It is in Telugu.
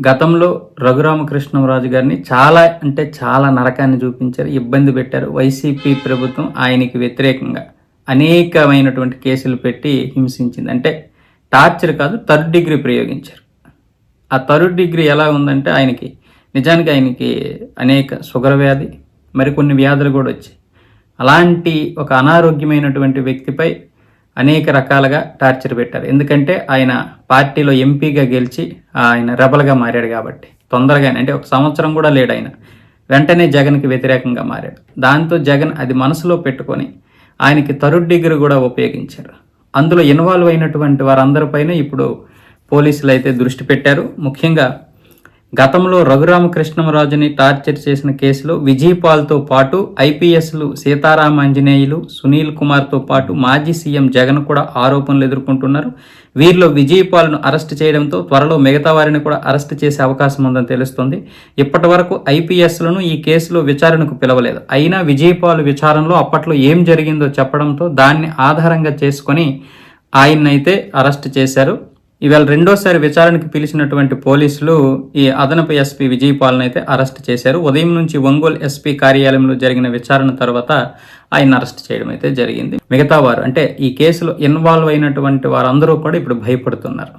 గతంలో రఘురామకృష్ణరాజు గారిని చాలా అంటే చాలా నరకాన్ని చూపించారు ఇబ్బంది పెట్టారు. వైసీపీ ప్రభుత్వం ఆయనకి వ్యతిరేకంగా అనేకమైనటువంటి కేసులు పెట్టి హింసించింది. అంటే టార్చర్ కాదు థర్డ్ డిగ్రీ ప్రయోగించారు. ఆ థర్డ్ డిగ్రీ ఎలా ఉందంటే ఆయనకి నిజానికి ఆయనకి అనేక షుగర్ వ్యాధి మరికొన్ని వ్యాధులు కూడా వచ్చాయి. అలాంటి ఒక అనారోగ్యమైనటువంటి వ్యక్తిపై అనేక రకాలుగా టార్చర్ పెట్టారు. ఎందుకంటే ఆయన పార్టీలో ఎంపీగా గెలిచి ఆయన రెబల్గా మారాడు కాబట్టి. తొందరగానే అంటే ఒక సంవత్సరం కూడా లేడు ఆయన. వెంటనే జగన్కి వ్యతిరేకంగా మారాడు. దాంతో జగన్ అది మనసులో పెట్టుకొని ఆయనకి థర్డ్ డిగ్రీ కూడా ఉపయోగించారు. అందులో ఇన్వాల్వ్ అయినటువంటి వారందరిపైన ఇప్పుడు పోలీసులు అయితే దృష్టి పెట్టారు. ముఖ్యంగా గతంలో రఘురామకృష్ణరాజుని టార్చర్ చేసిన కేసులో విజయపాల్తో పాటు ఐపీఎస్లు సీతారామాంజనేయులు సునీల్ కుమార్తో పాటు మాజీ సీఎం జగన్ కూడా ఆరోపణలు ఎదుర్కొంటున్నారు. వీరిలో విజయపాల్ను అరెస్ట్ చేయడంతో త్వరలో మిగతా వారిని కూడా అరెస్ట్ చేసే అవకాశం ఉందని తెలుస్తుంది. ఇప్పటి వరకు ఐపీఎస్లను ఈ కేసులో విచారణకు పిలవలేదు. అయినా విజయపాల్ విచారణలో అప్పట్లో ఏం జరిగిందో చెప్పడంతో దాన్ని ఆధారంగా చేసుకొని ఆయన్నైతే అరెస్ట్ చేశారు. ఇవాళ రెండోసారి విచారణకు పిలిచినటువంటి పోలీసులు ఈ అదనపు ఎస్పీ విజయపాల్ని అయితే అరెస్ట్ చేశారు. ఉదయం నుంచి ఒంగోలు ఎస్పీ కార్యాలయంలో జరిగిన విచారణ తర్వాత ఆయన అరెస్ట్ చేయడం అయితే జరిగింది. మిగతా వారు అంటే ఈ కేసులో ఇన్వాల్వ్ అయినటువంటి వారందరూ కూడా ఇప్పుడు భయపడుతున్నారు.